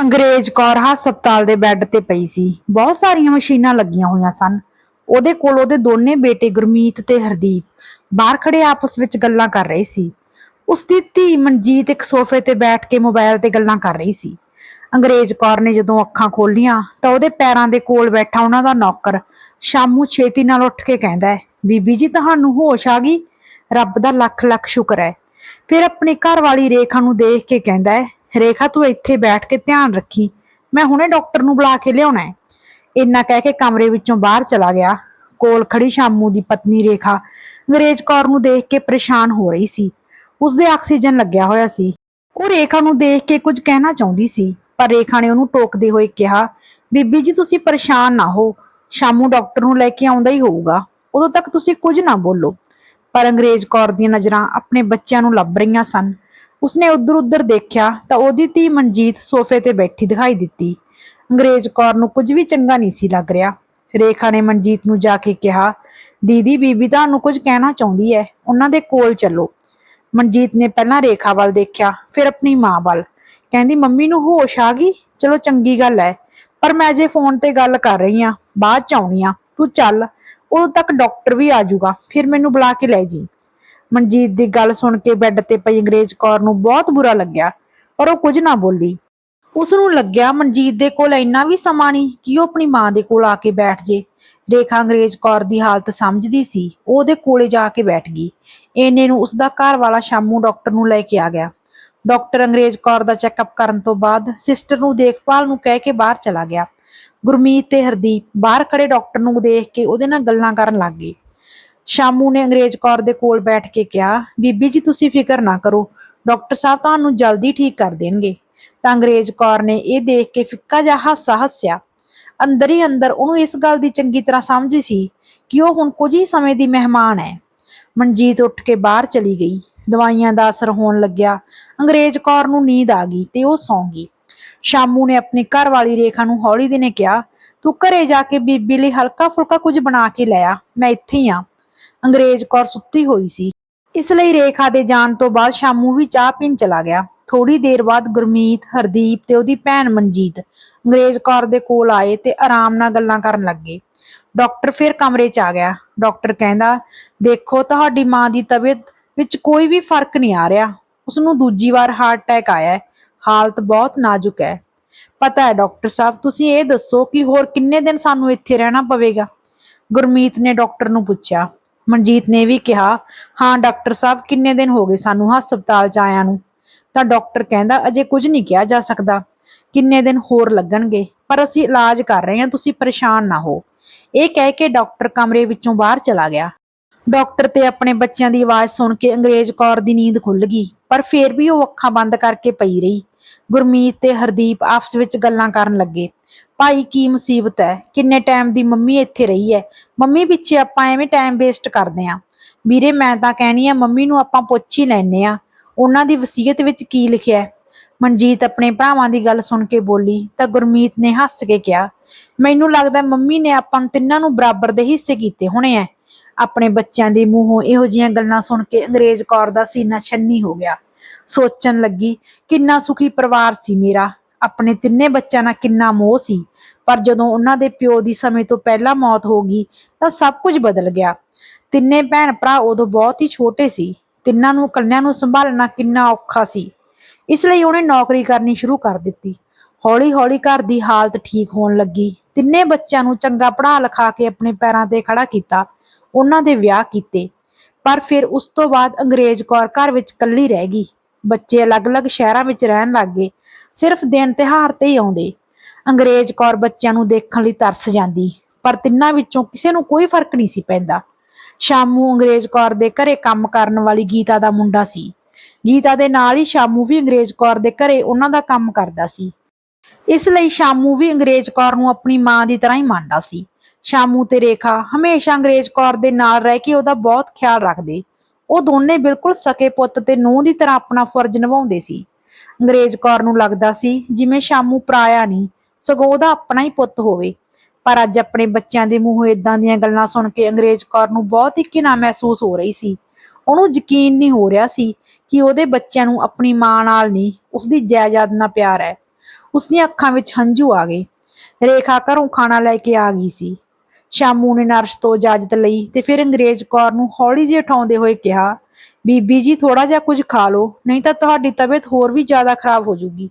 ਅੰਗਰੇਜ਼ ਕੌਰ ਹਸਪਤਾਲ ਦੇ ਬੈੱਡ ਤੇ ਪਈ ਸੀ। ਬਹੁਤ ਸਾਰੀਆਂ ਮਸ਼ੀਨਾਂ ਲੱਗੀਆਂ ਹੋਈਆਂ ਸਨ। ਉਹਦੇ ਕੋਲ ਉਹਦੇ ਦੋਨੇ ਬੇਟੇ ਗੁਰਮੀਤ ਤੇ ਹਰਦੀਪ ਬਾਹਰ ਖੜੇ ਆਪਸ ਵਿੱਚ ਗੱਲਾਂ ਕਰ ਰਹੇ ਸੀ। ਉਸ ਦੀ ਧੀ ਮਨਜੀਤ ਇੱਕ ਸੋਫੇ ਤੇ ਬੈਠ ਕੇ ਮੋਬਾਈਲ ਤੇ ਗੱਲਾਂ ਕਰ ਰਹੀ ਸੀ। ਅੰਗਰੇਜ਼ ਕੌਰ ਨੇ ਜਦੋਂ ਅੱਖਾਂ ਖੋਲੀਆਂ ਤਾਂ ਉਹਦੇ ਪੈਰਾਂ ਦੇ ਕੋਲ ਬੈਠਾ ਉਹਨਾਂ ਦਾ ਨੌਕਰ ਸ਼ਾਮੂ ਛੇਤੀ ਨਾਲ ਉੱਠ ਕੇ ਕਹਿੰਦਾ ਹੈ, ਬੀਬੀ ਜੀ, ਤੁਹਾਨੂੰ ਹੋਸ਼ ਆ ਗਈ? ਰੱਬ ਦਾ ਲੱਖ ਲੱਖ ਸ਼ੁਕਰ ਹੈ। ਫਿਰ ਆਪਣੀ ਘਰ ਵਾਲੀ ਰੇਖਾ ਨੂੰ ਦੇਖ ਕੇ ਕਹਿੰਦਾ ਹੈ ਰੇਖਾ, ਤੂੰ ਇੱਥੇ ਬੈਠ ਕੇ ਧਿਆਨ ਰੱਖੀ। ਮੈਂ ਹੁਣੇ ਡਾਕਟਰ ਨੂੰ ਬੁਲਾ ਕੇ ਲਿਆਉਣਾ ਹੈ। ਇੰਨਾ ਕਹਿ ਕੇ ਕਮਰੇ ਵਿੱਚੋਂ ਬਾਹਰ ਚਲਾ ਗਿਆ। ਕੋਲ ਖੜੀ ਸ਼ਾਮੂ ਦੀ ਪਤਨੀ ਰੇਖਾ ਅੰਗਰੇਜ਼ ਕੌਰ ਨੂੰ ਦੇਖ ਕੇ ਪਰੇਸ਼ਾਨ ਹੋ ਰਹੀ ਸੀ। ਉਸਦੇ ਆਕਸੀਜਨ ਲੱਗਿਆ ਹੋਇਆ ਸੀ। ਉਹ ਰੇਖਾ ਨੂੰ ਦੇਖ ਕੇ ਕੁਝ ਕਹਿਣਾ ਚਾਹੁੰਦੀ ਸੀ, ਪਰ ਰੇਖਾ ਨੇ ਉਹਨੂੰ ਟੋਕਦੇ ਹੋਏ ਕਿਹਾ, ਬੀਬੀ ਜੀ, ਤੁਸੀਂ ਪਰੇਸ਼ਾਨ ਨਾ ਹੋ। ਸ਼ਾਮੂ ਡਾਕਟਰ ਨੂੰ ਲੈ ਕੇ ਆਉਂਦਾ ਹੀ ਹੋਊਗਾ। ਉਦੋਂ ਤੱਕ ਤੁਸੀਂ ਕੁਝ ਨਾ ਬੋਲੋ। ਪਰ ਅੰਗਰੇਜ਼ ਕੌਰ ਦੀਆਂ ਨਜ਼ਰਾਂ ਆਪਣੇ ਬੱਚਿਆਂ ਨੂੰ ਲੱਭ ਰਹੀਆਂ ਸਨ। ਉਸਨੇ ਉੱਧਰ-ਉੱਧਰ ਦੇਖਿਆ ਤਾਂ ਉਹਦੀ ਧੀ ਮਨਜੀਤ ਸੋਫੇ ਤੇ ਬੈਠੀ ਦਿਖਾਈ ਦਿੱਤੀ। ਅੰਗਰੇਜ਼ ਕੌਰ ਨੂੰ ਕੁਝ ਵੀ ਚੰਗਾ ਨਹੀਂ ਸੀ ਲੱਗ ਰਿਹਾ। ਰੇਖਾ ਨੇ ਮਨਜੀਤ ਨੂੰ ਜਾ ਕੇ ਕਿਹਾ, ਦੀਦੀ, ਬੀਬੀ ਤੁਹਾਨੂੰ ਕੁਝ ਕਹਿਣਾ ਚਾਹੁੰਦੀ ਹੈ ਉਹਨਾਂ ਦੇ ਕੋਲ ਚੱਲੋ। ਮਨਜੀਤ ਨੇ ਪਹਿਲਾਂ ਰੇਖਾ ਵੱਲ ਦੇਖਿਆ, ਫਿਰ ਆਪਣੀ ਮਾਂ ਵੱਲ। ਕਹਿੰਦੀ, ਮੰਮੀ ਨੂੰ ਹੋਸ਼ ਆ ਗਈ? ਚਲੋ ਚੰਗੀ ਗੱਲ ਹੈ ਪਰ ਮੈਂ ਜੇ ਫੋਨ ਤੇ ਗੱਲ ਕਰ ਰਹੀ ਆ। ਬਾਅਦ ਚ ਆਉਣੀ ਆ। ਤੂੰ ਚੱਲ। ਉਦੋਂ ਤੱਕ ਡਾਕਟਰ ਵੀ ਆ ਜਾਊਗਾ। ਫਿਰ ਮੈਨੂੰ ਬੁਲਾ ਕੇ ਲੈ ਜੀ। ਮਨਜੀਤ ਦੀ ਗੱਲ ਸੁਣ ਕੇ ਬੈੱਡ ਤੇ ਪਈ ਅੰਗਰੇਜ਼ ਕੌਰ ਨੂੰ ਬਹੁਤ ਬੁਰਾ ਲੱਗਿਆ, ਪਰ ਉਹ ਕੁਝ ਨਾ ਬੋਲੀ। ਉਸ ਨੂੰ ਲੱਗਿਆ ਮਨਜੀਤ ਦੇ ਕੋਲ ਇੰਨਾ ਵੀ ਸਮਾਂ ਨਹੀਂ ਕਿ ਉਹ ਆਪਣੀ ਮਾਂ ਦੇ ਕੋਲ ਆ ਕੇ ਬੈਠ ਜੇ। ਰੇਖਾ ਅੰਗਰੇਜ਼ ਕੌਰ ਦੀ ਹਾਲਤ ਸਮਝਦੀ ਸੀ, ਉਹ ਉਹਦੇ ਕੋਲੇ ਜਾ ਕੇ ਬੈਠ ਗਈ। ਇਹਨੇ ਨੂੰ ਉਸ ਦਾ ਘਰ ਵਾਲਾ ਸ਼ਾਮੂ ਡਾਕਟਰ ਨੂੰ ਲੈ ਕੇ ਆ ਗਿਆ। ਡਾਕਟਰ ਅੰਗਰੇਜ਼ ਕੌਰ ਦਾ ਚੈੱਕਅਪ ਕਰਨ ਤੋਂ ਬਾਅਦ ਸਿਸਟਰ ਨੂੰ ਦੇਖਭਾਲ ਨੂੰ ਕਹਿ ਕੇ ਬਾਹਰ ਚਲਾ ਗਿਆ। ਗੁਰਮੀਤ ਤੇ ਹਰਦੀਪ ਬਾਹਰ ਖੜੇ ਡਾਕਟਰ ਨੂੰ ਦੇਖ ਕੇ ਉਹਦੇ ਨਾਲ ਗੱਲਾਂ ਕਰਨ ਲੱਗ ਗਏ। ਸ਼ਾਮੂ ਨੇ ਅੰਗਰੇਜ਼ ਕੌਰ ਦੇ ਕੋਲ ਬੈਠ ਕੇ ਕਿਹਾ, ਬੀਬੀ ਜੀ, ਤੁਸੀਂ ਫਿਕਰ ਨਾ ਕਰੋ, ਡਾਕਟਰ ਸਾਹਿਬ ਤੁਹਾਨੂੰ ਜਲਦੀ ਠੀਕ ਕਰ ਦੇਣਗੇ। ਤਾਂ ਅੰਗਰੇਜ਼ ਕੌਰ ਨੇ ਇਹ ਦੇਖ ਕੇ ਫਿੱਕਾ ਜਿਹਾ ਹਾਸਾ ਹੱਸਿਆ। ਅੰਦਰ ਹੀ ਅੰਦਰ ਉਹਨੂੰ ਇਸ ਗੱਲ ਦੀ ਚੰਗੀ ਤਰ੍ਹਾਂ ਸਮਝ ਸੀ ਕਿ ਉਹ ਹੁਣ ਕੁਝ ਹੀ ਸਮੇਂ ਦੀ ਮਹਿਮਾਨ ਹੈ। ਮਨਜੀਤ ਉੱਠ ਕੇ ਬਾਹਰ ਚਲੀ ਗਈ। ਦਵਾਈਆਂ ਦਾ ਅਸਰ ਹੋਣ ਲੱਗਿਆ। ਅੰਗਰੇਜ਼ ਕੌਰ ਨੂੰ ਨੀਂਦ ਆ ਗਈ ਤੇ ਉਹ ਸੌਂ ਗਈ। ਸ਼ਾਮੂ ਨੇ ਆਪਣੀ ਘਰ ਵਾਲੀ ਰੇਖਾ ਨੂੰ ਹੌਲੀ ਦੀ ਨੇ ਕਿਹਾ, ਤੂੰ ਘਰੇ ਜਾ ਕੇ ਬੀਬੀ ਲਈ ਹਲਕਾ ਫੁਲਕਾ ਕੁਝ ਬਣਾ ਕੇ ਲੈ ਆ, ਮੈਂ ਇੱਥੇ ਹੀ ਆ। ਅੰਗਰੇਜ਼ ਕੌਰ ਸੁੱਤੀ ਹੋਈ ਸੀ। ਇਸ ਲਈ ਰੇਖਾ ਦੇ ਜਾਣ ਤੋਂ ਬਾਅਦ ਸ਼ਾਮੂ ਵੀ ਚਾਹ ਪੀਣ ਚਲਾ ਗਿਆ। ਥੋੜੀ ਦੇਰ ਬਾਅਦ ਗੁਰਮੀਤ, ਹਰਦੀਪ ਤੇ ਉਹਦੀ ਭੈਣ ਮਨਜੀਤ ਅੰਗਰੇਜ਼ ਕੌਰ ਦੇ ਕੋਲ ਆਏ ਤੇ ਆਰਾਮ ਨਾਲ ਗੱਲਾਂ ਕਰਨ ਲੱਗੇ। ਡਾਕਟਰ ਫਿਰ ਕਮਰੇ 'ਚ ਆ ਗਿਆ। ਡਾਕਟਰ ਕਹਿੰਦਾ, ਦੇਖੋ, ਤੁਹਾਡੀ ਮਾਂ ਦੀ ਤਬੀਅਤ ਵਿੱਚ ਕੋਈ ਵੀ ਫ਼ਰਕ ਨਹੀਂ ਆ ਰਿਹਾ। ਉਸ ਨੂੰ ਦੂਜੀ ਵਾਰ ਹਾਰਟ ਅਟੈਕ ਆਇਆ ਹੈ। ਹਾਲਤ ਬਹੁਤ ਨਾਜ਼ੁਕ ਹੈ। ਪਤਾ ਹੈ ਡਾਕਟਰ ਸਾਹਿਬ, ਤੁਸੀਂ ਇਹ ਦੱਸੋ ਕਿ ਹੋਰ ਕਿੰਨੇ ਦਿਨ ਸਾਨੂੰ ਇੱਥੇ ਰਹਿਣਾ ਪਵੇਗਾ? ਗੁਰਮੀਤ ਨੇ ਡਾਕਟਰ ਨੂੰ ਪੁੱਛਿਆ। ਮਨਜੀਤ ਨੇ ਵੀ ਕਿਹਾ, ਹਾਂ, ਡਾਕਟਰ ਸਾਹਿਬ, ਕਿੰਨੇ ਦਿਨ ਹੋ ਗਏ ਸਾਨੂੰ ਹਸਪਤਾਲ ਚ ਆਇਆਂ ਨੂੰ। ਤਾਂ ਡਾਕਟਰ ਕਹਿੰਦਾ, ਅਜੇ ਕੁਝ ਨਹੀਂ ਕਿਹਾ ਜਾ ਸਕਦਾ। ਕਿੰਨੇ ਦਿਨ ਹੋਰ ਲੱਗਣਗੇ? ਪਰ ਅਸੀਂ ਇਲਾਜ ਕਰ ਰਹੇ ਹਾਂ, ਤੁਸੀਂ ਪਰੇਸ਼ਾਨ ਨਾ ਹੋ। ਇਹ ਕਹਿ ਕੇ ਡਾਕਟਰ ਕਮਰੇ ਵਿੱਚੋਂ ਬਾਹਰ ਚਲਾ ਗਿਆ। ਡਾਕਟਰ ਤੇ ਆਪਣੇ ਬੱਚਿਆਂ ਦੀ ਆਵਾਜ਼ ਸੁਣ ਕੇ ਅੰਗਰੇਜ਼ ਕੌਰ ਦੀ ਨੀਂਦ ਖੁੱਲ ਗਈ, ਪਰ ਫੇਰ ਵੀ ਉਹ ਅੱਖਾਂ ਬੰਦ ਕਰਕੇ ਪਈ ਰਹੀ। ਗੁਰਮੀਤ ਤੇ ਹਰਦੀਪ ਆਪਸ ਵਿੱਚ ਗੱਲਾਂ ਕਰਨ ਲੱਗੇ। ਭਾਈ, ਕੀ ਮੁਸੀਬਤ ਹੈ? ਕਿੰਨੇ ਟਾਈਮ ਦੀ ਮੰਮੀ ਇੱਥੇ ਰਹੀ ਹੈ? ਮੰਮੀ ਪਿੱਛੇ ਆਪਾਂ ਐਵੇਂ ਟਾਈਮ ਵੇਸਟ ਕਰਦੇ ਆਂ ਵੀਰੇ, ਮੈਂ ਤਾਂ ਕਹਿਣੀ ਆ, ਮੰਮੀ ਨੂੰ ਆਪਾਂ ਪੁੱਛ ਹੀ ਲੈਨੇ ਆ ਉਹਨਾਂ ਦੀ ਵਸੀਅਤ ਵਿੱਚ ਕੀ ਲਿਖਿਆ ਹੈ? ਮਨਜੀਤ ਆਪਣੇ ਭਰਾਵਾਂ ਦੀ ਗੱਲ ਸੁਣ ਕੇ ਬੋਲੀ, ਤਾਂ ਗੁਰਮੀਤ ਨੇ ਹੱਸ ਕੇ ਕਿਹਾ, ਮੈਨੂੰ ਲੱਗਦਾ ਮੰਮੀ ਨੇ ਆਪਾਂ ਨੂੰ ਤਿੰਨਾਂ ਨੂੰ ਬਰਾਬਰ ਦੇ ਹਿੱਸੇ ਕੀਤੇ ਹੋਣੇ ਐ ਆਪਣੇ ਬੱਚਿਆਂ ਦੇ ਮੂੰਹੋਂ ਇਹੋ ਜਿਹੀਆਂ ਗੱਲਾਂ ਸੁਣ ਕੇ ਅੰਗਰੇਜ਼ ਕੌਰ ਦਾ ਸੀਨਾ ਛੰਨੀ ਹੋ ਗਿਆ। ਸੋਚਣ ਲੱਗੀ, ਕਿੰਨਾ ਸੁਖੀ ਪਰਿਵਾਰ ਸੀ ਮੇਰਾ। ਆਪਣੇ ਤਿੰਨੇ ਬੱਚਿਆਂ ਨਾਲ ਕਿੰਨਾ ਮੋਹ ਸੀ। ਪਰ ਜਦੋਂ ਉਹਨਾਂ ਦੇ ਪਿਓ ਦੀ ਸਮੇਂ ਤੋਂ ਪਹਿਲਾਂ ਮੌਤ ਹੋ ਗਈ, ਤਾਂ ਸਭ ਕੁਝ ਬਦਲ ਗਿਆ। ਤਿੰਨੇ ਭੈਣ ਭਰਾ ਉਦੋਂ ਬਹੁਤ ਹੀ ਛੋਟੇ ਸੀ। ਤਿੰਨਾਂ ਨੂੰ ਇਕੱਲਿਆਂ ਨੂੰ ਸੰਭਾਲਣਾ ਕਿੰਨਾ ਔਖਾ ਸੀ। ਇਸ ਲਈ ਉਹਨੇ ਨੌਕਰੀ ਕਰਨੀ ਸ਼ੁਰੂ ਕਰ ਦਿੱਤੀ। ਹੌਲੀ-ਹੌਲੀ ਘਰ ਦੀ ਹਾਲਤ ਠੀਕ ਹੋਣ ਲੱਗੀ। ਤਿੰਨੇ ਬੱਚਿਆਂ ਨੂੰ ਚੰਗਾ ਪੜ੍ਹਾ ਲਿਖਾ ਕੇ ਆਪਣੇ ਪੈਰਾਂ ਤੇ ਖੜਾ ਕੀਤਾ। ਉਹਨਾਂ ਦੇ ਵਿਆਹ ਕੀਤੇ। ਪਰ ਫਿਰ ਉਸ ਤੋਂ ਬਾਅਦ ਅੰਗਰੇਜ਼ ਕੌਰ ਘਰ ਵਿੱਚ ਇਕੱਲੀ ਰਹਿ ਗਈ। ਬੱਚੇ ਅਲੱਗ-ਅਲੱਗ ਸ਼ਹਿਰਾਂ ਵਿੱਚ ਰਹਿਣ ਲੱਗ ਗਏ। ਸਿਰਫ ਦਿਨ ਤਿਉਹਾਰ ਤੇ ਹੀ ਆਉਂਦੇ। ਅੰਗਰੇਜ਼ ਕੌਰ ਬੱਚਿਆਂ ਨੂੰ ਦੇਖਣ ਲਈ ਤਰਸ ਜਾਂਦੀ, ਪਰ ਤਿੰਨਾਂ ਵਿੱਚੋਂ ਕਿਸੇ ਨੂੰ ਕੋਈ ਫ਼ਰਕ ਨਹੀਂ ਸੀ ਪੈਂਦਾ। ਸ਼ਾਮੂ ਅੰਗਰੇਜ਼ ਕੌਰ ਦੇ ਘਰੇ ਕੰਮ ਕਰਨ ਵਾਲੀ ਗੀਤਾ ਦਾ ਮੁੰਡਾ ਸੀ। ਗੀਤਾ ਦੇ ਨਾਲ ਹੀ ਸ਼ਾਮੂ ਵੀ ਅੰਗਰੇਜ਼ ਕੌਰ ਦੇ ਘਰੇ ਉਹਨਾਂ ਦਾ ਕੰਮ ਕਰਦਾ ਸੀ। ਇਸ ਲਈ ਸ਼ਾਮੂ ਵੀ ਅੰਗਰੇਜ਼ ਕੌਰ ਨੂੰ ਆਪਣੀ ਮਾਂ ਦੀ ਤਰ੍ਹਾਂ ਹੀ ਮੰਨਦਾ ਸੀ। ਸ਼ਾਮੂ ਤੇ ਰੇਖਾ ਹਮੇਸ਼ਾ ਅੰਗਰੇਜ਼ ਕੌਰ ਦੇ ਨਾਲ ਰਹਿ ਕੇ ਉਹਦਾ ਬਹੁਤ ਖਿਆਲ ਰੱਖਦੇ। ਉਹ ਦੋਨੇ ਬਿਲਕੁਲ ਸਕੇ ਪੁੱਤ ਤੇ ਨੂੰਹ ਦੀ ਤਰ੍ਹਾਂ ਆਪਣਾ ਫਰਜ਼ ਨਿਭਾਉਂਦੇ ਸੀ। ਅੰਗਰੇਜ਼ ਕੌਰ ਨੂੰ ਲੱਗਦਾ ਸੀ, ਜਿਵੇਂ ਸ਼ਾਮੂ ਪਰਾਇਆ ਨਹੀਂ, ਸਗੋਂ ਉਹਦਾ ਆਪਣਾ ਹੀ ਪੁੱਤ ਹੋਵੇ। ਪਰ ਅੱਜ ਆਪਣੇ ਬੱਚਿਆਂ ਦੇ ਮੂੰਹੋਂ ਇਦਾਂ ਦੀਆਂ ਗੱਲਾਂ ਸੁਣ ਕੇ ਅੰਗਰੇਜ਼ ਕੌਰ ਨੂੰ ਬਹੁਤ ਹੀ ਘਿਨਾ ਮਹਿਸੂਸ ਹੋ ਰਹੀ ਸੀ। ਉਹਨੂੰ ਯਕੀਨ ਨਹੀਂ ਹੋ ਰਿਹਾ ਸੀ ਕਿ ਉਹਦੇ ਬੱਚਿਆਂ ਨੂੰ ਆਪਣੀ ਮਾਂ ਨਾਲ ਨਹੀਂ, ਉਸਦੀ ਜਾਇਦਾਦ ਨਾਲ ਪਿਆਰ ਹੈ। ਉਸਦੀਆਂ ਅੱਖਾਂ ਵਿੱਚ ਹੰਝੂ ਆ ਗਏ। ਰੇਖਾ ਘਰੋਂ ਖਾਣਾ ਲੈ ਕੇ ਆ ਗਈ ਸੀ। ਸ਼ਾਮੂ ਨੇ ਨਰਸ ਤੋਂ ਇਜਾਜ਼ਤ ਲਈ ਤੇ ਫਿਰ ਅੰਗਰੇਜ਼ ਕੌਰ ਨੂੰ ਹੌਲੀ ਜਿਹੀ ਉਠਾਉਂਦੇ ਹੋਏ ਕਿਹਾ, ਬੀਬੀ ਜੀ ਥੋੜਾ ਜਿਹਾ ਕੁਝ ਖਾ ਲਓ, ਨਹੀਂ ਤਾਂ ਤੁਹਾਡੀ ਤਬੀਅਤ ਹੋਰ ਵੀ ਜ਼ਿਆਦਾ ਖਰਾਬ ਹੋ ਜਾਊਗੀ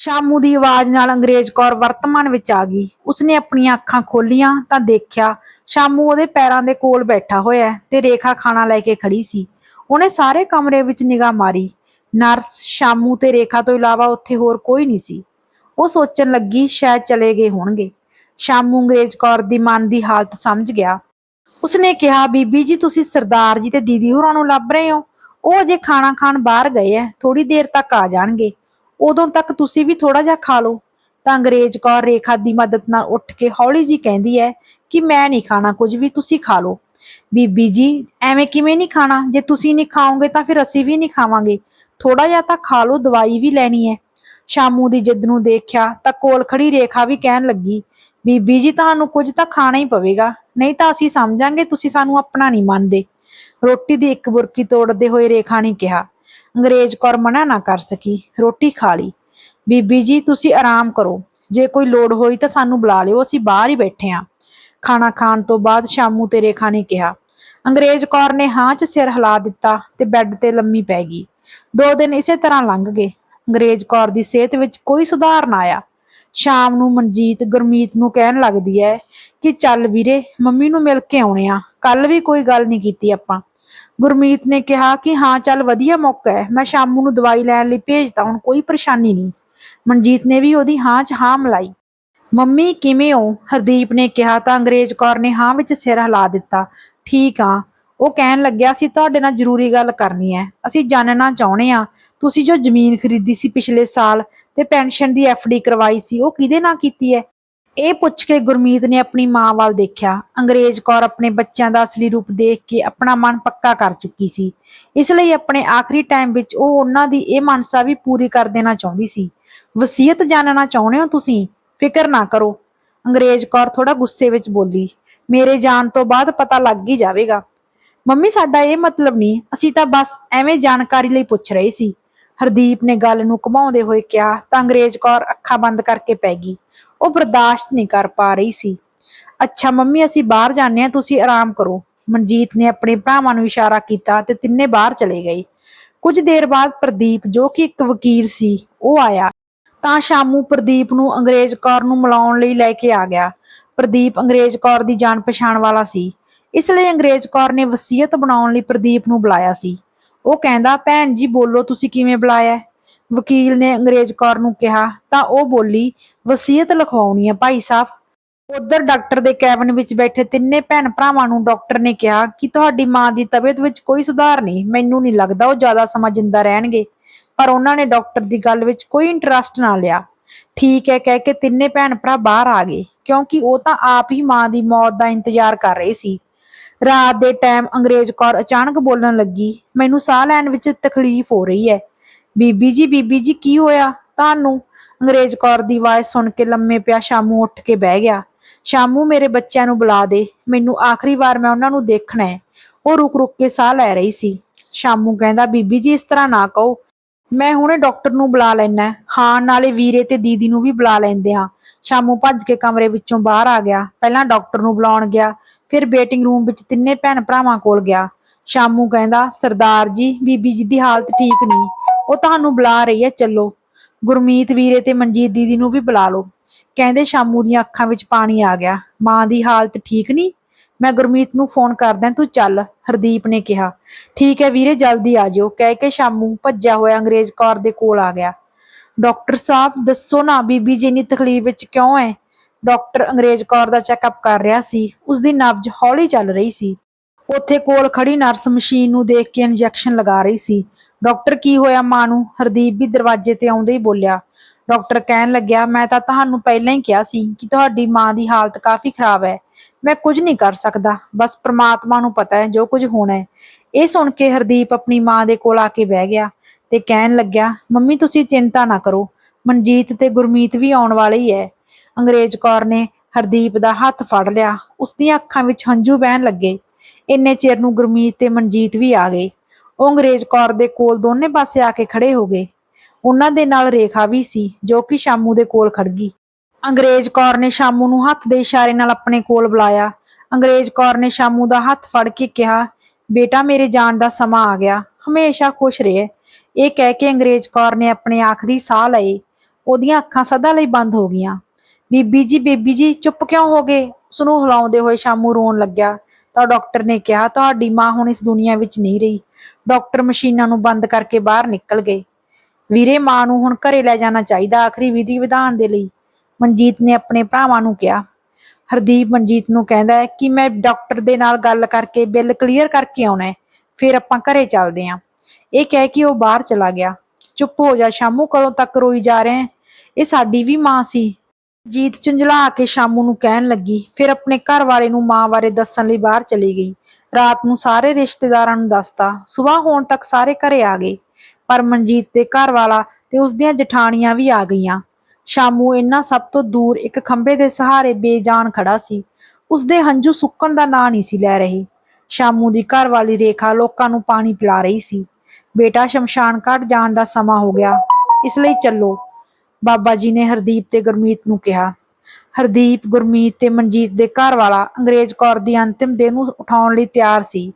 ਸ਼ਾਮੂ ਦੀ ਆਵਾਜ਼ ਨਾਲ ਅੰਗਰੇਜ਼ ਕੌਰ ਵਰਤਮਾਨ ਵਿੱਚ ਆ ਗਈ। ਉਸਨੇ ਆਪਣੀਆਂ ਅੱਖਾਂ ਖੋਲੀਆਂ ਤਾਂ ਦੇਖਿਆ ਸ਼ਾਮੂ ਉਹਦੇ ਪੈਰਾਂ ਦੇ ਕੋਲ ਬੈਠਾ ਹੋਇਆ ਤੇ ਰੇਖਾ ਖਾਣਾ ਲੈ ਕੇ ਖੜੀ ਸੀ। ਉਹਨੇ ਸਾਰੇ ਕਮਰੇ ਵਿੱਚ ਨਿਗਾਹ ਮਾਰੀ। ਨਰਸ, ਸ਼ਾਮੂ ਤੇ ਰੇਖਾ ਤੋਂ ਇਲਾਵਾ ਉੱਥੇ ਹੋਰ ਕੋਈ ਨਹੀਂ ਸੀ। ਉਹ ਸੋਚਣ ਲੱਗੀ, ਸ਼ਾਇਦ ਚਲੇ ਗਏ ਹੋਣਗੇ। ਸ਼ਾਮੂ ਅੰਗਰੇਜ਼ ਕੌਰ ਦੀ ਮਨ ਦੀ ਹਾਲਤ ਸਮਝ ਗਿਆ। ਉਸਨੇ ਕਿਹਾ, ਬੀਬੀ ਜੀ, ਤੁਸੀਂ ਸਰਦਾਰ ਜੀ ਤੇ ਦੀਦੀ ਹੋਰਾਂ ਨੂੰ ਲੱਭ ਰਹੇ ਹੋ। ਉਹ ਅਜੇ ਖਾਣਾ ਖਾਣ ਬਾਹਰ ਗਏ ਐ ਥੋੜੀ ਦੇਰ ਤੱਕ ਆ ਜਾਣਗੇ। ਉਦੋਂ ਤੱਕ ਤੁਸੀਂ ਵੀ ਥੋੜਾ ਜਿਹਾ ਖਾ ਲਓ। ਤਾਂ ਅੰਗਰੇਜ਼ ਕੌਰ ਰੇਖਾ ਦੀ ਮਦਦ ਨਾਲ ਉੱਠ ਕੇ ਹੌਲੀ ਜੀ ਕਹਿੰਦੀ ਹੈ ਕਿ ਮੈਂ ਨਹੀਂ ਖਾਣਾ, ਕੁਝ ਵੀ ਤੁਸੀਂ ਖਾ ਲਓ। ਬੀਬੀ ਜੀ, ਐਵੇਂ ਕਿਵੇਂ ਨਹੀਂ ਖਾਣਾ? ਜੇ ਤੁਸੀਂ ਨਹੀਂ ਖਾਓਗੇ ਤਾਂ ਫਿਰ ਅਸੀਂ ਵੀ ਨਹੀਂ ਖਾਵਾਂਗੇ। ਥੋੜਾ ਜਿਹਾ ਤਾਂ ਖਾ ਲਓ, ਦਵਾਈ ਵੀ ਲੈਣੀ ਹੈ ਸ਼ਾਮੂ ਦੀ ਜਿੱਦ ਨੂੰ ਦੇਖਿਆ ਤਾਂ ਕੋਲ ਖੜੀ ਰੇਖਾ ਵੀ ਕਹਿਣ ਲੱਗੀ, ਬੀਬੀ ਜੀ, ਤੁਹਾਨੂੰ ਕੁਝ ਤਾਂ ਖਾਣਾ ਹੀ ਪਵੇਗਾ। ਨਹੀਂ ਤਾਂ ਅਸੀਂ ਸਮਝਾਂਗੇ, ਤੁਸੀਂ ਸਾਨੂੰ ਆਪਣਾ ਨਹੀਂ ਮੰਨਦੇ। ਰੋਟੀ ਦੀ ਇੱਕ ਬੁਰਕੀ ਤੋੜਦੇ ਹੋਏ ਰੇਖਾ ਨੇ ਕਿਹਾ, ਅੰਗਰੇਜ਼ ਕੌਰ ਮਨਾ ਨਾ ਕਰ ਸਕੀ। ਰੋਟੀ ਖਾ ਲਈ। ਬੀਬੀ ਜੀ, ਤੁਸੀਂ ਆਰਾਮ ਕਰੋ। ਜੇ ਕੋਈ ਲੋੜ ਹੋਈ ਤਾਂ ਸਾਨੂੰ ਬੁਲਾ ਲਿਓ, ਅਸੀਂ ਬਾਹਰ ਹੀ ਬੈਠੇ ਆਂ। ਖਾਣਾ ਖਾਣ ਤੋਂ ਬਾਅਦ ਸ਼ਾਮੂ ਤੇ ਰੇਖਾ ਨੇ ਕਿਹਾ, ਅੰਗਰੇਜ਼ ਕੌਰ ਨੇ ਹਾਂ 'ਚ ਸਿਰ ਹਿਲਾ ਦਿੱਤਾ ਤੇ ਬੈੱਡ ਤੇ ਲੰਮੀ ਪੈ ਗਈ। ਦੋ ਦਿਨ ਇਸੇ ਤਰ੍ਹਾਂ ਲੰਘ ਗਏ। ਅੰਗਰੇਜ਼ ਕੌਰ ਦੀ ਸਿਹਤ ਵਿੱਚ ਕੋਈ ਸੁਧਾਰ ਨਾ ਆਇਆ। ਸ਼ਾਮ ਨੂੰ ਮਨਜੀਤ ਗੁਰਮੀਤ ਨੂੰ ਕਹਿਣ ਲੱਗਦੀ ਹੈ ਕਿ ਚੱਲ ਵੀਰੇ, ਮੰਮੀ ਨੂੰ ਮਿਲ ਕੇ ਆਉਣੇ ਆ। ਕੱਲ ਵੀ ਕੋਈ ਗੱਲ ਨਹੀਂ ਕੀਤੀ ਆਪਾਂ। ਗੁਰਮੀਤ ਨੇ ਕਿਹਾ ਕਿ ਹਾਂ, ਚੱਲ ਵਧੀਆ ਮੌਕਾ ਹੈ। ਮੈਂ ਸ਼ਾਮੂ ਨੂੰ ਦਵਾਈ ਲੈਣ ਲਈ ਭੇਜਦਾ ਹੁਣ ਕੋਈ ਪਰੇਸ਼ਾਨੀ ਨਹੀਂ। ਮਨਜੀਤ ਨੇ ਵੀ ਉਹਦੀ ਹਾਂ 'ਚ ਹਾਂ ਮਿਲਾਈ। ਮੰਮੀ, ਕਿਵੇਂ ਹੋ? ਹਰਦੀਪ ਨੇ ਕਿਹਾ ਤਾਂ ਅੰਗਰੇਜ਼ ਕੌਰ ਨੇ ਹਾਂ ਵਿੱਚ ਸਿਰ ਹਿਲਾ ਦਿੱਤਾ। ਠੀਕ ਆ ਉਹ ਕਹਿਣ ਲੱਗਿਆ ਸੀ ਤੁਹਾਡੇ ਨਾਲ ਜ਼ਰੂਰੀ ਗੱਲ ਕਰਨੀ ਹੈ। ਅਸੀਂ ਜਾਣਨਾ ਚਾਹੁੰਦੇ ਆ ਤੁਸੀਂ ਜੋ ਜ਼ਮੀਨ ਖਰੀਦੀ ਸੀ ਪਿਛਲੇ ਸਾਲ ਤੇ ਪੈਨਸ਼ਨ ਦੀ ਡੀ ਕਰਵਾਈ ਸੀ, ਉਹ ਕਿਹਦੇ ਨਾਲ ਕੀਤੀ ਹੈ? ਇਹ ਪੁੱਛ ਕੇ ਗੁਰਮੀਤ ਨੇ ਆਪਣੀ ਮਾਂ ਵੱਲ ਦੇਖਿਆ। ਅੰਗਰੇਜ਼ ਕੌਰ ਆਪਣੇ ਬੱਚਿਆਂ ਦਾ ਅਸਲੀ ਰੂਪ ਦੇਖ ਕੇ ਆਪਣਾ ਮਨ ਪੱਕਾ ਕਰ ਚੁੱਕੀ ਸੀ। ਇਸ ਲਈ ਆਪਣੇ ਆਖਰੀ ਟਾਈਮ ਵਿੱਚ ਉਹ ਉਹਨਾਂ ਦੀ ਇਹ ਮਨਸਾ ਵੀ ਪੂਰੀ ਕਰ ਦੇਣਾ ਚਾਹੁੰਦੀ ਸੀ। ਵਸੀਅਤ ਜਾਣਨਾ ਚਾਹੁੰਦੇ ਹੋ ਤੁਸੀਂ? ਫਿਕਰ ਨਾ ਕਰੋ। ਅੰਗਰੇਜ਼ ਕੌਰ ਥੋੜਾ ਗੁੱਸੇ ਵਿੱਚ ਬੋਲੀ, ਮੇਰੇ ਜਾਣ ਤੋਂ ਬਾਅਦ ਪਤਾ ਲੱਗ ਹੀ ਜਾਵੇਗਾ। ਮੰਮੀ, ਸਾਡਾ ਇਹ ਮਤਲਬ ਨਹੀਂ, ਅਸੀਂ ਤਾਂ ਬਸ ਐਵੇਂ ਜਾਣਕਾਰੀ ਲਈ ਪੁੱਛ ਰਹੇ ਸੀ। ਹਰਦੀਪ ਨੇ ਗੱਲ ਨੂੰ ਘੁਮਾਉਂਦੇ ਹੋਏ ਕਿਹਾ, ਤਾਂ ਅੰਗਰੇਜ਼ ਕੌਰ ਅੱਖਾਂ ਬੰਦ ਕਰਕੇ ਪੈ ਗਈ। ਉਹ ਬਰਦਾਸ਼ਤ ਨਹੀਂ ਕਰ ਪਾ ਰਹੀ ਸੀ। ਅੱਛਾ ਮੰਮੀ, ਅਸੀਂ ਬਾਹਰ ਜਾਂਦੇ ਹਾਂ, ਤੁਸੀਂ ਆਰਾਮ ਕਰੋ। ਮਨਜੀਤ ਨੇ ਆਪਣੇ ਭਰਾਵਾਂ ਨੂੰ ਇਸ਼ਾਰਾ ਕੀਤਾ ਤੇ ਤਿੰਨੇ ਬਾਹਰ ਚਲੇ ਗਏ। ਕੁਝ ਦੇਰ ਬਾਅਦ ਪ੍ਰਦੀਪ, ਜੋ ਕਿ ਇੱਕ ਵਕੀਲ ਸੀ, ਉਹ ਆਇਆ। ਤਾਂ ਸ਼ਾਮੂ ਪ੍ਰਦੀਪ ਨੂੰ ਅੰਗਰੇਜ਼ ਕੌਰ ਨੂੰ ਮਿਲਾਉਣ ਲਈ ਲੈ ਕੇ ਆ ਗਿਆ। ਪ੍ਰਦੀਪ ਅੰਗਰੇਜ਼ ਕੌਰ ਦੀ ਜਾਣ ਪਛਾਣ ਵਾਲਾ ਸੀ। ਇਸ ਲਈ ਅੰਗਰੇਜ਼ ਕੌਰ ਨੇ ਵਸੀਅਤ ਬਣਾਉਣ ਲਈ ਪ੍ਰਦੀਪ ਨੂੰ ਬੁਲਾਇਆ ਸੀ। ਉਹ ਕਹਿੰਦਾ, ਭੈਣ ਜੀ, ਬੋਲੋ ਤੁਸੀਂ ਕਿਵੇਂ ਬੁਲਾਇਆ ਵਕੀਲ ਨੇ ਅੰਗਰੇਜ਼ ਕੌਰ ਨੂੰ ਕਿਹਾ, ਤਾਂ ਉਹ ਬੋਲੀ, ਵਸੀਅਤ ਲਿਖਵਾਉਣੀ ਹੈ ਭਾਈ ਸਾਹਿਬ। ਉਧਰ ਡਾਕਟਰ ਦੇ ਕੈਬਨ ਵਿੱਚ ਬੈਠੇ ਤਿੰਨੇ ਭੈਣ ਭਰਾਵਾਂ ਨੂੰ ਡਾਕਟਰ ਨੇ ਕਿਹਾ ਕਿ ਤੁਹਾਡੀ ਮਾਂ ਦੀ ਤਬੀਅਤ ਵਿੱਚ ਕੋਈ ਸੁਧਾਰ ਨਹੀਂ, ਮੈਨੂੰ ਨਹੀਂ ਲੱਗਦਾ ਉਹ ਜ਼ਿਆਦਾ ਸਮਾਂ ਜਿੰਦਾ ਰਹਿਣਗੇ। ਪਰ ਉਹਨਾਂ ਨੇ ਡਾਕਟਰ ਦੀ ਗੱਲ ਵਿੱਚ ਕੋਈ ਇੰਟਰਸਟ ਨਾ ਲਿਆ। ਠੀਕ ਹੈ, ਕਹਿ ਕੇ ਤਿੰਨੇ ਭੈਣ ਭਰਾ ਬਾਹਰ ਆ ਗਏ, ਕਿਉਂਕਿ ਉਹ ਤਾਂ ਆਪ ਹੀ ਮਾਂ ਦੀ ਮੌਤ ਦਾ ਇੰਤਜ਼ਾਰ ਕਰ ਰਹੇ ਸੀ। ਰਾਤ ਦੇ ਟਾਈਮ ਅੰਗਰੇਜ਼ ਕੌਰ ਅਚਾਨਕ ਬੋਲਣ ਲੱਗੀ, ਮੈਨੂੰ ਸਾਹ ਲੈਣ ਵਿੱਚ ਤਕਲੀਫ ਹੋ ਰਹੀ ਹੈ। ਬੀਬੀ ਜੀ ਬੀਬੀ ਜੀ, ਕੀ ਹੋਇਆ? ਤੁਹਾਨੂੰ? ਅੰਗਰੇਜ਼ ਕੌਰ ਦੀ ਆਵਾਜ਼ ਸੁਣ ਕੇ ਲੰਮੇ ਪਿਆ ਸ਼ਾਮੂ ਉੱਠ ਕੇ ਬਹਿ ਗਿਆ। ਸ਼ਾਮੂ, ਮੇਰੇ ਬੱਚਿਆਂ ਨੂੰ ਬੁਲਾ ਦੇ। ਮੈਨੂੰ ਆਖਰੀ ਵਾਰ ਮੈਂ ਉਹਨਾਂ ਨੂੰ ਦੇਖਣਾ ਹੈ। ਉਹ ਰੁਕ ਰੁਕ ਕੇ ਸਾਹ ਲੈ ਰਹੀ ਸੀ। ਸ਼ਾਮੂ ਕਹਿੰਦਾ, ਬੀਬੀ ਜੀ, ਇਸ ਤਰ੍ਹਾਂ ਨਾ ਕਹੋ। ਮੈਂ ਹੁਣੇ ਡਾਕਟਰ ਨੂੰ ਬੁਲਾ ਲੈਣਾ ਹਾਂ, ਨਾਲੇ ਵੀਰੇ ਤੇ ਦੀਦੀ ਨੂੰ ਵੀ ਬੁਲਾ ਲੈਂਦੇ ਹਾਂ। ਸ਼ਾਮੂ ਭੱਜ ਕੇ ਕਮਰੇ ਵਿੱਚੋਂ ਬਾਹਰ ਆ ਗਿਆ। ਪਹਿਲਾਂ ਡਾਕਟਰ ਨੂੰ ਬੁਲਾਉਣ ਗਿਆ, ਫਿਰ ਵੇਟਿੰਗ ਰੂਮ ਵਿੱਚ ਤਿੰਨੇ ਭੈਣ ਭਰਾਵਾਂ ਕੋਲ ਗਿਆ। ਸ਼ਾਮੂ ਕਹਿੰਦਾ, ਸਰਦਾਰ ਜੀ, ਬੀਬੀ ਜੀ ਦੀ ਹਾਲਤ ਠੀਕ ਨਹੀਂ। ਉਹ ਤੁਹਾਨੂੰ ਬੁਲਾ ਰਹੀ ਹੈ, ਚੱਲੋ। ਗੁਰਮੀਤ, ਵੀਰੇ ਤੇ ਮਨਜੀਤ ਦੀਦੀ ਨੂੰ ਵੀ ਬੁਲਾ ਲਓ। ਕਹਿੰਦੇ ਸ਼ਾਮੂ ਦੀਆਂ ਅੱਖਾਂ ਵਿੱਚ ਪਾਣੀ ਆ ਗਿਆ। ਮਾਂ ਦੀ ਹਾਲਤ ਠੀਕ ਨਹੀਂ? ਮੈਂ ਗੁਰਮੀਤ ਨੂੰ ਫੋਨ ਕਰਦਾ, ਤੂੰ ਚੱਲ, ਹਰਦੀਪ ਨੇ ਕਿਹਾ। ਠੀਕ ਹੈ ਵੀਰੇ, ਜਲਦੀ ਆ ਜਿਓ। ਕਹਿ ਕੇ ਸ਼ਾਮੂ ਭੱਜਿਆ ਹੋਇਆ ਅੰਗਰੇਜ਼ ਕੌਰ ਦੇ ਕੋਲ ਆ ਗਿਆ। ਡਾਕਟਰ ਸਾਹਿਬ, ਦੱਸੋ ਨਾ ਬੀਬੀ ਜੀ ਇੰਨੀ ਤਕਲੀਫ ਵਿੱਚ ਕਿਉਂ ਹੈ? ਡਾਕਟਰ ਅੰਗਰੇਜ਼ ਕੌਰ ਦਾ ਚੈੱਕਅਪ ਕਰ ਰਿਹਾ ਸੀ। ਉਸ ਦੀ ਨਬਜ਼ ਹੌਲੀ ਚੱਲ ਰਹੀ ਸੀ। ਉੱਥੇ ਕੋਲ ਖੜੀ ਨਰਸ ਮਸ਼ੀਨ ਨੂੰ ਦੇਖ ਕੇ ਇੰਜੈਕਸ਼ਨ ਲਗਾ ਰਹੀ ਸੀ। ਡਾਕਟਰ, ਕੀ ਹੋਇਆ ਮਾਂ ਨੂੰ ਹਰਦੀਪ ਵੀ ਦਰਵਾਜ਼ੇ ਤੇ ਆਉਂਦੇ ਹੀ ਬੋਲਿਆ। ਡਾਕਟਰ ਕਹਿਣ ਲੱਗਿਆ, ਮੈਂ ਤਾਂ ਤੁਹਾਨੂੰ ਪਹਿਲਾਂ ਹੀ ਕਿਹਾ ਸੀ ਕਿ ਤੁਹਾਡੀ ਮਾਂ ਦੀ ਹਾਲਤ ਕਾਫੀ ਖਰਾਬ ਹੈ। ਮੈਂ ਕੁਝ ਨਹੀਂ ਕਰ ਸਕਦਾ। ਬਸ ਪ੍ਰਮਾਤਮਾ ਨੂੰ ਪਤਾ ਹੈ ਜੋ ਕੁਝ ਹੋਣਾ ਹੈ। ਇਹ ਸੁਣ ਕੇ ਹਰਦੀਪ ਆਪਣੀ ਮਾਂ ਦੇ ਕੋਲ ਆ ਕੇ ਬਹਿ ਗਿਆ। ਤੇ ਕਹਿਣ ਲੱਗਿਆ, ਮੰਮੀ, ਤੁਸੀਂ ਚਿੰਤਾ ਨਾ ਕਰੋ। ਮਨਜੀਤ ਤੇ ਗੁਰਮੀਤ ਵੀ ਆਉਣ ਵਾਲੇ ਹੀ ਹੈ ਅੰਗਰੇਜ਼ ਕੌਰ ਨੇ ਹਰਦੀਪ ਦਾ ਹੱਥ ਫੜ ਲਿਆ। ਉਸ ਦੀਆਂ ਅੱਖਾਂ ਵਿੱਚ ਹੰਝੂ ਵਹਿਣ ਲੱਗੇ। ਇੰਨੇ ਚਿਰ ਨੂੰ ਗੁਰਮੀਤ ਤੇ ਮਨਜੀਤ ਵੀ ਆ ਗਏ। ਉਹ ਅੰਗਰੇਜ਼ ਕੌਰ ਦੇ ਕੋਲ ਦੋਨੇ ਪਾਸੇ ਆ ਕੇ ਖੜੇ ਹੋ ਗਏ। ਉਹਨਾਂ ਦੇ ਨਾਲ ਰੇਖਾ ਵੀ ਸੀ, ਜੋ ਕਿ ਸ਼ਾਮੂ ਦੇ ਕੋਲ ਖੜ ਗਈ। ਅੰਗਰੇਜ਼ ਕੌਰ ਨੇ ਸ਼ਾਮੂ ਨੂੰ ਹੱਥ ਦੇ ਇਸ਼ਾਰੇ ਨਾਲ ਆਪਣੇ ਕੋਲ ਬੁਲਾਇਆ। ਅੰਗਰੇਜ਼ ਕੌਰ ਨੇ ਸ਼ਾਮੂ ਦਾ ਹੱਥ ਫੜ ਕੇ ਕਿਹਾ, ਬੇਟਾ, ਮੇਰੇ ਜਾਣ ਦਾ ਸਮਾਂ ਆ ਗਿਆ। ਹਮੇਸ਼ਾ ਖੁਸ਼ ਰਹੇ। ਇਹ ਕਹਿ ਕੇ ਅੰਗਰੇਜ਼ ਕੌਰ ਨੇ ਆਪਣੇ ਆਖਰੀ ਸਾਹ ਲਏ। ਉਹਦੀਆਂ ਅੱਖਾਂ ਸਦਾ ਲਈ ਬੰਦ ਹੋ ਗਈਆਂ। ਬੀਬੀ ਜੀ ਬੀਬੀ ਜੀ, ਚੁੱਪ ਕਿਉਂ ਹੋ ਗਏ? ਉਸਨੂੰ ਹਿਲਾਉਂਦੇ ਹੋਏ ਸ਼ਾਮੂ ਰੋਣ ਲੱਗਿਆ। ਤਾਂ ਡਾਕਟਰ ਨੇ ਕਿਹਾ, ਤੁਹਾਡੀ ਮਾਂ ਹੁਣ ਇਸ ਦੁਨੀਆ ਵਿੱਚ ਨਹੀਂ ਰਹੀ। ਡਾਕਟਰ ਮਸ਼ੀਨਾਂ ਨੂੰ ਬੰਦ ਕਰਕੇ ਬਾਹਰ ਨਿਕਲ ਗਏ। ਵੀਰੇ, ਮਾਂ ਨੂੰ ਹੁਣ ਘਰੇ ਲੈ ਜਾਣਾ ਚਾਹੀਦਾ ਆਖਰੀ ਵਿਧੀ ਵਿਧਾਨ ਦੇ ਲਈ। ਮਨਜੀਤ ਨੇ ਆਪਣੇ ਭਰਾਵਾਂ ਨੂੰ ਕਿਹਾ। ਹਰਦੀਪ ਮਨਜੀਤ ਨੂੰ ਕਹਿੰਦਾ ਹੈ ਕਿ ਮੈਂ ਡਾਕਟਰ ਦੇ ਨਾਲ ਗੱਲ ਕਰਕੇ ਬਿੱਲ ਕਲੀਅਰ ਕਰਕੇ ਆਉਣਾ ਹੈ। ਫਿਰ ਆਪਾਂ ਘਰੇ ਚੱਲਦੇ ਆਂ ਇਹ ਕਹਿ ਕੇ ਉਹ ਬਾਹਰ ਚਲਾ ਗਿਆ। ਚੁੱਪ ਹੋ ਜਾ, ਸ਼ਾਮੂ ਕਦੋਂ ਤੱਕ ਰੋਈ ਜਾ ਰਹੇ ਇਹ ਸਾਡੀ ਵੀ ਮਾਂ ਸੀ। ਜੀਤ ਝੰਜਲਾ ਕੇ ਸ਼ਾਮੂ ਨੂੰ ਕਹਿਣ ਲੱਗੀ। ਫਿਰ ਆਪਣੇ ਘਰ ਵਾਲੇ ਨੂੰ ਮਾਂ ਬਾਰੇ ਦੱਸਣ ਲਈ ਬਾਹਰ ਚਲੀ ਗਈ। ਰਾਤ ਨੂੰ ਸਾਰੇ ਰਿਸ਼ਤੇਦਾਰਾਂ ਨੂੰ ਦੱਸਤਾ। ਸਵੇਰ ਹੋਣ ਤੱਕ ਸਾਰੇ ਘਰੇ ਆ ਗਏ। ਪਰ ਮਨਜੀਤ ਦੇ ਘਰ ਵਾਲਾ ਤੇ ਉਸ ਦੀਆਂ ਜਠਾਣੀਆਂ ਵੀ ਆ ਗਈਆਂ। ਸ਼ਾਮੂ ਇੰਨਾ ਸਭ ਤੋਂ ਦੂਰ ਇੱਕ ਖੰਭੇ ਦੇ ਸਹਾਰੇ ਬੇਜਾਨ ਖੜਾ ਸੀ। ਉਸਦੇ ਹੰਝੂ ਸੁੱਕਣ ਦਾ ਨਾਂ ਨਹੀਂ ਸੀ ਲੈ ਰਹੇ। ਸ਼ਾਮੂ ਦੀ ਘਰ ਵਾਲੀ ਰੇਖਾ ਲੋਕਾਂ ਨੂੰ ਪਾਣੀ ਪਿਲਾ ਰਹੀ ਸੀ। ਬੇਟਾ ਸ਼ਮਸ਼ਾਨ ਘਾਟ ਜਾਣ ਦਾ ਸਮਾਂ ਹੋ ਗਿਆ। ਇਸ ਲਈ ਚੱਲੋ। ਬਾਬਾ ਜੀ ਨੇ ਹਰਦੀਪ ਤੇ ਗੁਰਮੀਤ ਨੂੰ ਕਿਹਾ। ਹਰਦੀਪ, ਗੁਰਮੀਤ ਤੇ ਮਨਜੀਤ ਦੇ ਘਰ ਵਾਲਾ ਅੰਗਰੇਜ਼ ਕੌਰ ਦੀ ਅੰਤਿਮ ਦੇਹ ਨੂੰ ਉਠਾਉਣ ਲਈ ਤਿਆਰ ਸੀ।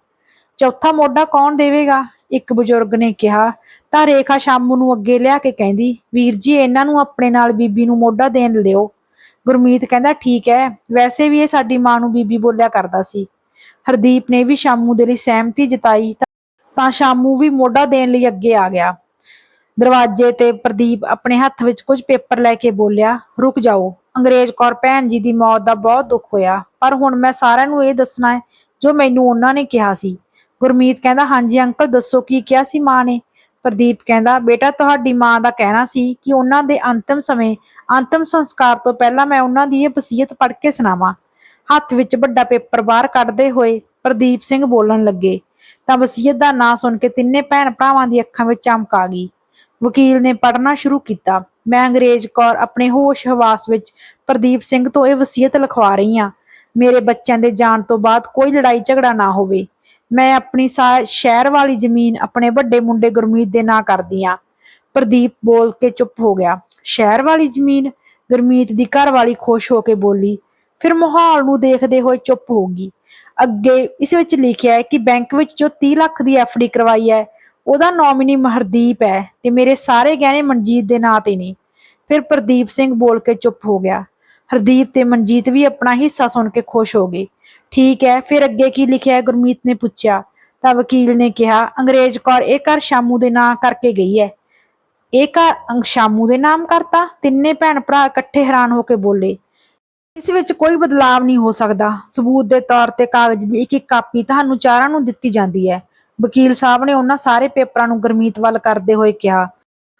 ਚੌਥਾ ਮੋਢਾ ਕੌਣ ਦੇਵੇਗਾ? ਇੱਕ ਬਜ਼ੁਰਗ ਨੇ ਕਿਹਾ। ਤਾਂ ਰੇਖਾ ਸ਼ਾਮੂ ਨੂੰ ਅੱਗੇ ਲਿਆ ਕੇ ਕਹਿੰਦੀ, ਵੀਰ ਜੀ, ਇਹਨਾਂ ਨੂੰ ਆਪਣੇ ਨਾਲ ਬੀਬੀ ਨੂੰ ਮੋਢਾ ਦੇਣ ਲਿਓ ਗੁਰਮੀਤ ਕਹਿੰਦਾ, ਠੀਕ ਹੈ। ਵੈਸੇ ਵੀ ਇਹ ਸਾਡੀ ਮਾਂ ਨੂੰ ਬੀਬੀ ਬੋਲਿਆ ਕਰਦਾ ਸੀ। ਹਰਦੀਪ ਨੇ ਵੀ ਸ਼ਾਮੂ ਦੇ ਲਈ ਸਹਿਮਤੀ ਜਤਾਈ ਤਾਂ- ਸ਼ਾਮੂ ਵੀ ਮੋਢਾ ਦੇਣ ਲਈ ਅੱਗੇ ਆ ਗਿਆ। ਦਰਵਾਜ਼ੇ ਤੇ ਪ੍ਰਦੀਪ ਆਪਣੇ ਹੱਥ ਵਿੱਚ ਕੁਝ ਪੇਪਰ ਲੈ ਕੇ ਬੋਲਿਆ, ਰੁਕ ਜਾਓ। ਅੰਗਰੇਜ਼ ਕੌਰ ਭੈਣ ਜੀ ਦੀ ਮੌਤ ਦਾ ਬਹੁਤ ਦੁੱਖ ਹੋਇਆ, ਪਰ ਹੁਣ ਮੈਂ ਸਾਰਿਆਂ ਨੂੰ ਇਹ ਦੱਸਣਾ ਹੈ ਜੋ ਮੈਨੂੰ ਉਹਨਾਂ ਨੇ ਕਿਹਾ ਸੀ। ਗੁਰਮੀਤ ਕਹਿੰਦਾ, ਹਾਂਜੀ ਅੰਕਲ, ਦੱਸੋ ਕੀ ਕਿਹਾ ਸੀ ਮਾਂ ਨੇ? ਪ੍ਰਦੀਪ ਕਹਿੰਦਾ, ਬੇਟਾ, ਤੁਹਾਡੀ ਮਾਂ ਦਾ ਕਹਿਣਾ ਸੀ ਕਿ ਉਹਨਾਂ ਦੇ ਅੰਤਮ ਸਮੇਂ, ਅੰਤਮ ਸੰਸਕਾਰ ਤੋਂ ਪਹਿਲਾਂ ਮੈਂ ਉਹਨਾਂ ਦੀ ਇਹ ਵਸੀਅਤ ਪੜ੍ਹ ਕੇ ਸੁਣਾਵਾਂ। ਹੱਥ ਵਿੱਚ ਵੱਡਾ ਪੇਪਰ ਬਾਹਰ ਕੱਢਦੇ ਹੋਏ ਪ੍ਰਦੀਪ ਸਿੰਘ ਬੋਲਣ ਲੱਗੇ ਤਾਂ ਵਸੀਅਤ ਦਾ ਨਾਂ ਸੁਣ ਕੇ ਤਿੰਨੇ ਭੈਣ ਭਰਾਵਾਂ ਦੀ ਅੱਖਾਂ ਵਿੱਚ ਚਮਕ ਆ ਗਈ। ਵਕੀਲ ਨੇ ਪੜ੍ਹਨਾ ਸ਼ੁਰੂ ਕੀਤਾ। ਮੈਂ ਅੰਗਰੇਜ਼ ਕੌਰ ਆਪਣੇ ਹੋਸ਼ ਹਵਾਸ ਵਿੱਚ ਪ੍ਰਦੀਪ ਸਿੰਘ ਤੋਂ ਇਹ ਵਸੀਅਤ ਲਿਖਵਾ ਰਹੀ ਹਾਂ। ਮੇਰੇ ਬੱਚਿਆਂ ਦੇ ਜਾਣ ਤੋਂ ਬਾਅਦ ਕੋਈ ਲੜਾਈ ਝਗੜਾ ਨਾ ਹੋਵੇ। ਮੈਂ ਆਪਣੀ ਸਾ- ਸ਼ਹਿਰ ਵਾਲੀ ਜ਼ਮੀਨ ਆਪਣੇ ਵੱਡੇ ਮੁੰਡੇ ਗੁਰਮੀਤ ਦੇ ਨਾਂ ਕਰਦੀ ਹਾਂ। ਪ੍ਰਦੀਪ ਬੋਲ ਕੇ ਚੁੱਪ ਹੋ ਗਿਆ। ਸ਼ਹਿਰ ਵਾਲੀ ਜ਼ਮੀਨ? ਗੁਰਮੀਤ ਦੀ ਘਰ ਵਾਲੀ ਖੁਸ਼ ਹੋ ਕੇ ਬੋਲੀ। ਫਿਰ ਮਾਹੌਲ ਨੂੰ ਦੇਖਦੇ ਹੋਏ ਚੁੱਪ ਹੋ ਗਈ। ਅੱਗੇ ਇਸ ਵਿੱਚ ਲਿਖਿਆ ਹੈ ਕਿ ਬੈਂਕ ਵਿੱਚ ਜੋ 30 ਲੱਖ ਦੀ ਡੀ ਕਰਵਾਈ ਹੈ, ਉਹਦਾ ਨੋਮਿਨੀ ਮਹਰਦੀਪ ਹੈ ਤੇ ਮੇਰੇ ਸਾਰੇ ਗਹਿਣੇ ਮਨਜੀਤ ਦੇ ਨਾਂ ਤੇ ਨੇ। ਫਿਰ ਪ੍ਰਦੀਪ ਸਿੰਘ ਬੋਲ ਕੇ ਚੁੱਪ ਹੋ ਗਿਆ। ਹਰਦੀਪ ਤੇ ਮਨਜੀਤ ਵੀ ਆਪਣਾ ਹਿੱਸਾ ਸੁਣ ਕੇ ਖੁਸ਼ ਹੋ ਗਏ। ਠੀਕ ਹੈ, ਫਿਰ ਅੱਗੇ ਕੀ ਲਿਖਿਆ ਹੈ? ਗੁਰਮੀਤ ਨੇ ਪੁੱਛਿਆ। ਤਾਂ ਵਕੀਲ ਨੇ ਕਿਹਾ, ਅੰਗਰੇਜ਼ ਕੌਰ, ਇਹ ਘਰ ਸ਼ਾਮੂ ਦੇ ਨਾਂ ਕਰਕੇ ਗਈ ਹੈ। ਇਹ ਘਰ ਸ਼ਾਮੂ ਦੇ ਨਾਮ ਕਰਤਾ ਤਿੰਨੇ ਭੈਣ ਭਰਾ ਇਕੱਠੇ ਹੈਰਾਨ ਹੋ ਕੇ ਬੋਲੇ। ਇਸ ਵਿੱਚ ਕੋਈ ਬਦਲਾਵ ਨਹੀਂ ਹੋ ਸਕਦਾ। ਸਬੂਤ ਦੇ ਤੌਰ ਤੇ ਕਾਗਜ਼ ਦੀ ਇੱਕ ਇੱਕ ਕਾਪੀ ਤੁਹਾਨੂੰ ਚਾਰਾਂ ਨੂੰ ਦਿੱਤੀ ਜਾਂਦੀ ਹੈ। ਵਕੀਲ ਸਾਹਿਬ ਨੇ ਉਹਨਾਂ ਸਾਰੇ ਪੇਪਰਾਂ ਨੂੰ ਗੁਰਮੀਤ ਵੱਲ ਕਰਦੇ ਹੋਏ ਕਿਹਾ।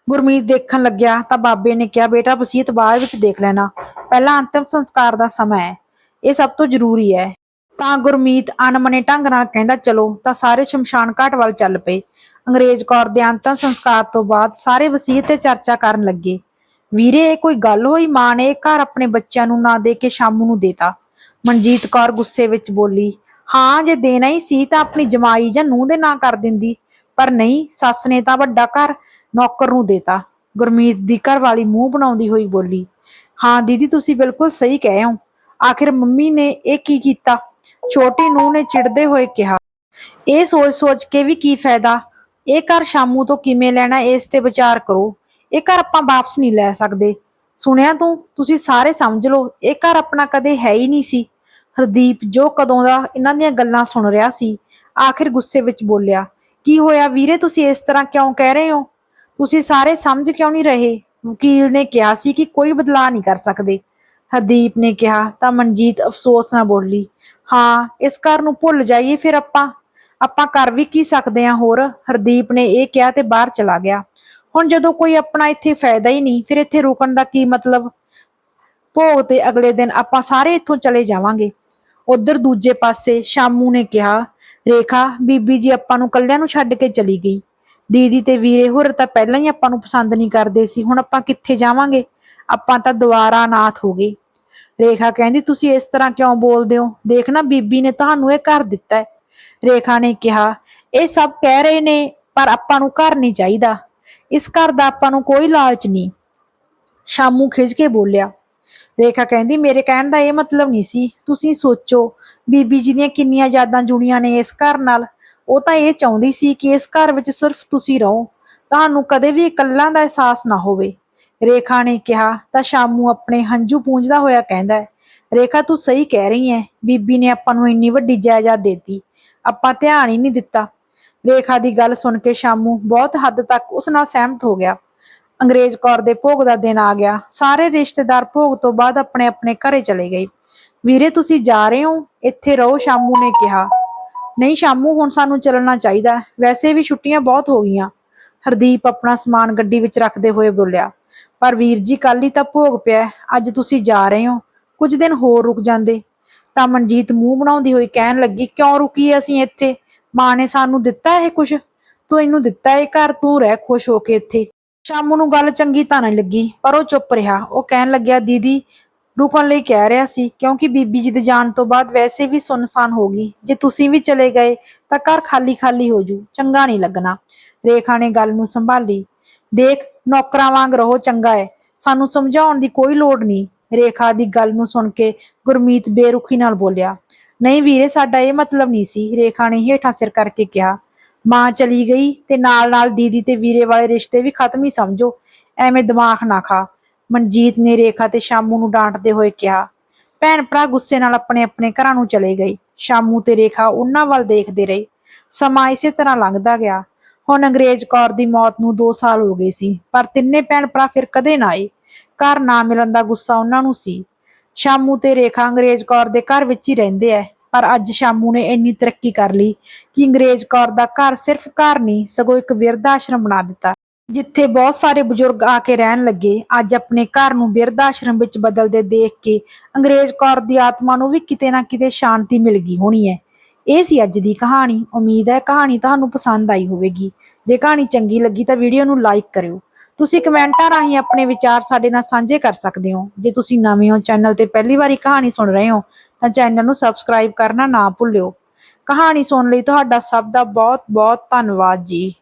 ਗੁਰਮੀਤ ਦੇਖਣ ਲੱਗਿਆ ਤਾਂ ਬਾਬੇ ਨੇ ਕਿਹਾ, ਬੇਟਾ ਵਸੀਅਤ ਬਾਅਦ ਵਿੱਚ ਦੇਖ ਲੈਣਾ। ਪਹਿਲਾਂ ਅੰਤਿਮ ਸੰਸਕਾਰ ਦਾ ਸਮਾਂ ਹੈ। ਇਹ ਸਭ ਤੋਂ ਜ਼ਰੂਰੀ ਹੈ ਤਾਂ ਗੁਰਮੀਤ ਅਣਮਨੇ ਢੰਗ ਨਾਲ ਕਹਿੰਦਾ, ਚਲੋ, ਤਾਂ ਸਾਰੇ ਸ਼ਮਸ਼ਾਨ ਘਾਟ ਵੱਲ ਚੱਲ ਪਏ ਅੰਗਰੇਜ਼ ਕੌਰ ਦੇ ਅੰਤਿਮ ਸੰਸਕਾਰ ਤੋਂ ਬਾਅਦ ਸਾਰੇ ਵਸੀਅਤ ਤੇ ਚਰਚਾ ਕਰਨ ਲੱਗੇ। ਵੀਰੇ ਇਹ ਕੋਈ ਗੱਲ ਹੋਈ? ਮਾਂ ਨੇ ਇਹ ਘਰ ਆਪਣੇ ਬੱਚਿਆਂ ਨੂੰ ਨਾ ਦੇ ਕੇ ਸ਼ਾਮੂ ਨੂੰ ਦੇਤਾ। ਮਨਜੀਤ ਕੌਰ ਗੁੱਸੇ ਵਿੱਚ ਬੋਲੀ, ਹਾਂ, ਜੇ ਦੇਣਾ ਹੀ ਸੀ ਤਾਂ ਆਪਣੀ ਜਮਾਈ ਜਾਂ ਨੂੰਹ ਦੇ ਨਾਂ ਕਰ ਦਿੰਦੀ, ਪਰ ਨਹੀਂ, ਸੱਸ ਨੇ ਤਾਂ ਵੱਡਾ ਘਰ ਨੌਕਰ ਨੂੰ ਦੇਤਾ। ਗੁਰਮੀਤ ਦੀ ਘਰ ਵਾਲੀ ਮੂੰਹ ਬਣਾਉਂਦੀ ਹੋਈ ਬੋਲੀ, ਹਾਂ, ਦੀਦੀ, ਤੁਸੀਂ ਬਿਲਕੁਲ ਸਹੀ ਕਹਿ ਹੋ। ਆਖਿਰ ਮੰਮੀ ਨੇ ਇਹ ਕੀ ਕੀਤਾ? ਛੋਟੀ ਨੂੰਹ ਨੇ ਚਿੜਦੇ ਹੋਏ ਕਿਹਾ, ਇਹ ਸੋਚ-ਸੋਚ ਕੇ ਵੀ ਕੀ ਫਾਇਦਾ? ਇਹ ਘਰ ਸ਼ਾਮੂ ਤੋਂ ਕਿਵੇਂ ਲੈਣਾ, ਇਸ ਤੇ ਵਿਚਾਰ ਕਰੋ। ਇਹ ਘਰ ਆਪਾਂ ਵਾਪਸ ਨਹੀਂ ਲੈ ਸਕਦੇ। ਸੁਣਿਆ ਤੂੰ? ਤੁਸੀਂ ਸਾਰੇ ਸਮਝ ਲਓ, ਇਹ ਘਰ ਆਪਣਾ ਕਦੇ ਹੈ ਹੀ ਨਹੀਂ ਸੀ। ਹਰਦੀਪ ਜੋ ਕਦੋਂ ਦਾ ਇਹਨਾਂ ਦੀਆਂ ਗੱਲਾਂ ਸੁਣ ਰਿਹਾ ਸੀ, ਆਖਿਰ ਗੁੱਸੇ ਵਿੱਚ ਬੋਲਿਆ, ਕੀ ਹੋਇਆ ਵੀਰੇ? ਤੁਸੀਂ ਇਸ ਤਰ੍ਹਾਂ ਕਿਉਂ ਕਹਿ ਰਹੇ ਹੋ? ਤੁਸੀਂ ਸਾਰੇ ਸਮਝ ਕਿਉਂ ਨਹੀਂ ਰਹੇ? ਵਕੀਲ ਨੇ ਕਿਹਾ ਸੀ ਕਿ ਕੋਈ ਬਦਲਾਅ ਨਹੀਂ ਕਰ ਸਕਦੇ। ਹਰਦੀਪ ਨੇ ਕਿਹਾ, ਤਾਂ ਮਨਜੀਤ ਅਫਸੋਸ ਨਾਲ ਬੋਲੀ, ਹਾਂ, ਇਸ ਘਰ ਨੂੰ ਭੁੱਲ ਜਾਈਏ ਫਿਰ ਆਪਾਂ। ਆਪਾਂ ਕਰ ਵੀ ਕੀ ਸਕਦੇ ਹਾਂ ਹੋਰ? ਹਰਦੀਪ ਨੇ ਇਹ ਕਿਹਾ ਤੇ ਬਾਹਰ ਚਲਾ ਗਿਆ। ਹੁਣ ਜਦੋਂ ਕੋਈ ਆਪਣਾ ਇੱਥੇ ਫਾਇਦਾ ਹੀ ਨਹੀਂ, ਫਿਰ ਇੱਥੇ ਰੁਕਣ ਦਾ ਕੀ ਮਤਲਬ? ਭੋਗ ਤੇ ਅਗਲੇ ਦਿਨ ਆਪਾਂ ਸਾਰੇ ਇੱਥੋਂ ਚਲੇ ਜਾਵਾਂਗੇ। ਉਧਰ ਦੂਜੇ ਪਾਸੇ ਸ਼ਾਮੂ ਨੇ ਕਿਹਾ, ਰੇਖਾ, ਬੀਬੀ ਜੀ ਆਪਾਂ ਨੂੰ ਕੱਲਿਆਂ ਨੂੰ ਛੱਡ ਕੇ ਚਲੀ ਗਈ। ਦੀਦੀ ਤੇ ਵੀਰੇ ਹੋਰ ਤਾਂ ਪਹਿਲਾਂ ਹੀ ਆਪਾਂ ਨੂੰ ਪਸੰਦ ਨਹੀਂ ਕਰਦੇ ਸੀ, ਹੁਣ ਆਪਾਂ ਕਿੱਥੇ ਜਾਵਾਂਗੇ? ਆਪਾਂ ਤਾਂ ਦੁਬਾਰਾ ਨਾਥ ਹੋ ਗਏ। ਰੇਖਾ ਕਹਿੰਦੀ, ਤੁਸੀਂ ਇਸ ਤਰ੍ਹਾਂ ਕਿਉਂ ਬੋਲਦੇ ਹੋ? ਦੇਖਣਾ, ਬੀਬੀ ਨੇ ਤੁਹਾਨੂੰ ਇਹ ਘਰ ਦਿੱਤਾ ਹੈ। ਰੇਖਾ ਨੇ ਕਿਹਾ, ਇਹ ਸਭ ਕਹਿ ਰਹੇ ਨੇ, ਪਰ ਆਪਾਂ ਨੂੰ ਘਰ ਨਹੀਂ ਚਾਹੀਦਾ। ਇਸ ਘਰ ਦਾ ਆਪਾਂ ਨੂੰ ਕੋਈ ਲਾਲਚ ਨਹੀਂ। ਸ਼ਾਮੂ ਖਿੱਚ ਕੇ ਬੋਲਿਆ, ਰੇਖਾ ਕਹਿੰਦੀ, ਮੇਰੇ ਕਹਿਣ ਦਾ ਇਹ ਮਤਲਬ ਨਹੀਂ ਸੀ। ਤੁਸੀਂ ਸੋਚੋ, ਬੀਬੀ ਜੀ ਦੀਆਂ ਕਿੰਨੀਆਂ ਯਾਦਾਂ ਜੁੜੀਆਂ ਨੇ ਇਸ ਘਰ ਨਾਲ। ਉਹ ਤਾਂ ਇਹ ਚਾਹੁੰਦੀ ਸੀ ਕਿ ਇਸ ਘਰ ਵਿੱਚ ਸਿਰਫ ਤੁਸੀਂ ਰਹੋ। ਤੁਹਾਨੂੰ ਕਦੇ ਵੀ ਇਕੱਲਾ ਦਾ ਅਹਿਸਾਸ ਨਾ ਹੋਵੇ। ਰੇਖਾ ਨੇ ਕਿਹਾ, ਤਾਂ ਸ਼ਾਮੂ ਆਪਣੇ ਹੰਝੂ ਪੂੰਝਦਾ ਹੋਇਆ ਕਹਿੰਦਾ ਹੈ ਰੇਖਾ, ਤੂੰ ਸਹੀ ਕਹਿ ਰਹੀ ਹੈ। ਬੀਬੀ ਨੇ ਆਪਾਂ ਨੂੰ ਇੰਨੀ ਵੱਡੀ ਜਾਇਦਾਦ ਦੇਤੀ। ਆਪਾਂ ਧਿਆਨ ਹੀ ਨਹੀਂ ਦਿੱਤਾ। ਰੇਖਾ ਦੀ ਗੱਲ ਸੁਣ ਕੇ ਸ਼ਾਮੂ ਬਹੁਤ ਹੱਦ ਤੱਕ ਉਸ ਨਾਲ ਸਹਿਮਤ ਹੋ ਗਿਆ। ਅੰਗਰੇਜ਼ ਕੌਰ ਦੇ ਭੋਗ ਦਾ ਦਿਨ ਆ ਗਿਆ। ਸਾਰੇ ਰਿਸ਼ਤੇਦਾਰ ਭੋਗ ਤੋਂ ਬਾਅਦ ਆਪਣੇ ਆਪਣੇ ਘਰੇ ਚਲੇ ਗਏ। ਵੀਰੇ, ਤੁਸੀਂ ਜਾ ਰਹੇ ਹੋ? ਇੱਥੇ ਰਹੋ, ਸ਼ਾਮੂ ਨੇ ਕਿਹਾ। ਨਹੀਂ ਸ਼ਾਮੂ, ਹੁਣ ਸਾਨੂੰ ਚੱਲਣਾ ਚਾਹੀਦਾ ਵੈਸੇ ਵੀ ਛੁੱਟੀਆਂ ਬਹੁਤ ਹੋ ਗਈਆਂ। ਹਰਦੀਪ ਆਪਣਾ ਸਮਾਨ ਗੱਡੀ ਵਿੱਚ ਰੱਖਦੇ ਹੋਏ ਬੋਲਿਆ, ਪਰ ਵੀਰ ਜੀ ਕੱਲ ਹੀ ਤਾਂ ਭੋਗ ਪਿਆ ਅੱਜ ਤੁਸੀਂ ਜਾ ਰਹੇ ਹੋ। ਕੁਝ ਦਿਨ ਹੋਰ ਰੁਕ ਜਾਂਦੇ। ਤਾਂ ਮਨਜੀਤ ਮੂੰਹ ਬਣਾਉਂਦੀ ਹੋਈ ਕਹਿਣ ਲੱਗੀ, ਕਿਉਂ ਰੁਕੀ ਅਸੀਂ ਇੱਥੇ? ਮਾਂ ਨੇ ਸਾਨੂੰ ਦਿੱਤਾ ਇਹ ਕੁਝ ਤੂੰ ਇਹਨੂੰ ਦਿੱਤਾ ਇਹ ਘਰ, ਤੂੰ ਰਹਿ ਖੁਸ਼ ਹੋ ਕੇ ਇੱਥੇ। ਸ਼ਾਮੂ ਨੂੰ ਗੱਲ ਚੰਗੀ ਤਾਂ ਨਹੀਂ ਲੱਗੀ, ਪਰ ਉਹ ਚੁੱਪ ਰਿਹਾ। ਉਹ ਕਹਿਣ ਲੱਗਿਆ, ਦੀਦੀ, ਰੁਕਣ ਲਈ ਕਹਿ ਰਿਹਾ ਸੀ, ਕਿਉਂਕਿ ਬੀਬੀ ਜੀ ਦੇ ਜਾਣ ਤੋਂ ਬਾਅਦ ਵੈਸੇ ਵੀ ਸੁੰਨਸਾਨ ਹੋ ਗਈ। ਜੇ ਤੁਸੀਂ ਵੀ ਚਲੇ ਗਏ, ਤਾਂ ਘਰ ਖਾਲੀ ਖਾਲੀ ਹੋ ਜੂ, ਚੰਗਾ ਨਹੀਂ ਲੱਗਣਾ। ਰੇਖਾ ਨੇ ਗੱਲ ਨੂੰ ਸੰਭਾਲੀ। ਦੇਖ, ਨੌਕਰਾਂ ਵਾਂਗ ਰਹੋ, ਚੰਗਾ ਹੈ। ਸਾਨੂੰ ਸਮਝਾਉਣ ਦੀ ਕੋਈ ਲੋੜ ਨਹੀਂ। ਰੇਖਾ ਦੀ ਗੱਲ ਨੂੰ ਸੁਣ ਕੇ ਗੁਰਮੀਤ ਬੇਰੁਖੀ ਨਾਲ ਬੋਲਿਆ। ਨਹੀਂ ਵੀਰੇ, ਸਾਡਾ ਇਹ ਮਤਲਬ ਨਹੀਂ ਸੀ। ਰੇਖਾ ਨੇ ਹੇਠਾਂ ਸਿਰ ਕਰਕੇ ਕਿਹਾ। ਮਾਂ ਚਲੀ ਗਈ ਤੇ ਨਾਲ ਨਾਲ ਦੀਦੀ ਤੇ ਵੀਰੇ ਵਾਲੇ ਰਿਸ਼ਤੇ ਵੀ ਖਤਮ ਹੀ ਸਮਝੋ। ਐਵੇਂ ਦਿਮਾਗ ਨਾ ਖਾ। ਮਨਜੀਤ ਨੇ ਰੇਖਾ ਤੇ ਸ਼ਾਮੂ ਨੂੰ ਡਾਂਟਦੇ ਹੋਏ ਕਿਹਾ ਭੈਣ ਭਰਾ ਗੁੱਸੇ ਨਾਲ ਆਪਣੇ ਆਪਣੇ ਘਰਾਂ ਨੂੰ ਚਲੇ ਗਏ। ਸ਼ਾਮੂ ਤੇ ਰੇਖਾ ਉਹਨਾਂ ਵੱਲ ਦੇਖਦੇ ਰਹੇ। ਸਮਾਂ ਇਸੇ ਤਰ੍ਹਾਂ ਲੰਘਦਾ ਗਿਆ। ਹੁਣ ਅੰਗਰੇਜ਼ ਕੌਰ ਦੀ ਮੌਤ ਨੂੰ 2 ਸਾਲ ਹੋ ਗਏ ਸੀ, ਪਰ ਤਿੰਨੇ ਭੈਣ ਭਰਾ ਫਿਰ ਕਦੇ ਨਾ ਆਏ। ਘਰ ਨਾ ਮਿਲਣ ਦਾ ਗੁੱਸਾ ਉਹਨਾਂ ਨੂੰ ਸੀ। ਸ਼ਾਮੂ ਤੇ ਰੇਖਾ ਅੰਗਰੇਜ਼ ਕੌਰ ਦੇ ਘਰ ਵਿੱਚ ਹੀ ਰਹਿੰਦੇ ਐ। ਪਰ ਅੱਜ ਸ਼ਾਮੂ ਨੇ ਇੰਨੀ ਤਰੱਕੀ ਕਰ ਲਈ ਕਿ ਅੰਗਰੇਜ਼ ਕੌਰ ਦਾ ਘਰ ਸਿਰਫ ਘਰ ਨਹੀਂ, ਸਗੋਂ ਇੱਕ ਬਿਰਧ ਆਸ਼ਰਮ ਬਣਾ ਦਿੱਤਾ। ਜਿੱਥੇ ਬਹੁਤ ਸਾਰੇ ਬਜ਼ੁਰਗ ਆ ਕੇ ਰਹਿਣ ਲੱਗੇ, ਅੱਜ ਆਪਣੇ ਘਰ ਨੂੰ ਬਿਰਧ ਆਸ਼ਰਮ ਵਿੱਚ ਬਦਲਦੇ ਦੇਖ ਕੇ ਅੰਗਰੇਜ਼ ਕੌਰ ਦੀ ਆਤਮਾ ਨੂੰ ਵੀ ਕਿਤੇ ਨਾ ਕਿਤੇ ਸ਼ਾਂਤੀ ਮਿਲ ਗਈ ਹੋਣੀ ਹੈ। ਇਹ ਸੀ ਅੱਜ ਦੀ ਕਹਾਣੀ। ਉਮੀਦ ਹੈ ਕਹਾਣੀ ਤੁਹਾਨੂੰ ਪਸੰਦ ਆਈ ਹੋਵੇਗੀ। ਜੇ ਕਹਾਣੀ ਚੰਗੀ ਲੱਗੀ ਤਾਂ ਵੀਡੀਓ ਨੂੰ ਲਾਈਕ ਕਰਿਓ। ਤੁਸੀਂ ਕਮੈਂਟਾਂ ਰਾਹੀਂ ਆਪਣੇ ਵਿਚਾਰ ਸਾਡੇ ਨਾਲ ਸਾਂਝੇ ਕਰ ਸਕਦੇ ਹੋ। ਜੇ ਤੁਸੀਂ ਨਵੇਂ ਹੋ, ਚੈਨਲ ਤੇ ਪਹਿਲੀ ਵਾਰੀ ਕਹਾਣੀ ਸੁਣ ਰਹੇ ਹੋ, ਤਾਂ ਚੈਨਲ ਨੂੰ ਸਬਸਕ੍ਰਾਈਬ ਕਰਨਾ ਨਾ ਭੁੱਲਿਓ। ਕਹਾਣੀ ਸੁਣਨ ਲਈ ਤੁਹਾਡਾ ਸਭ ਦਾ ਬਹੁਤ ਬਹੁਤ ਧੰਨਵਾਦ ਜੀ।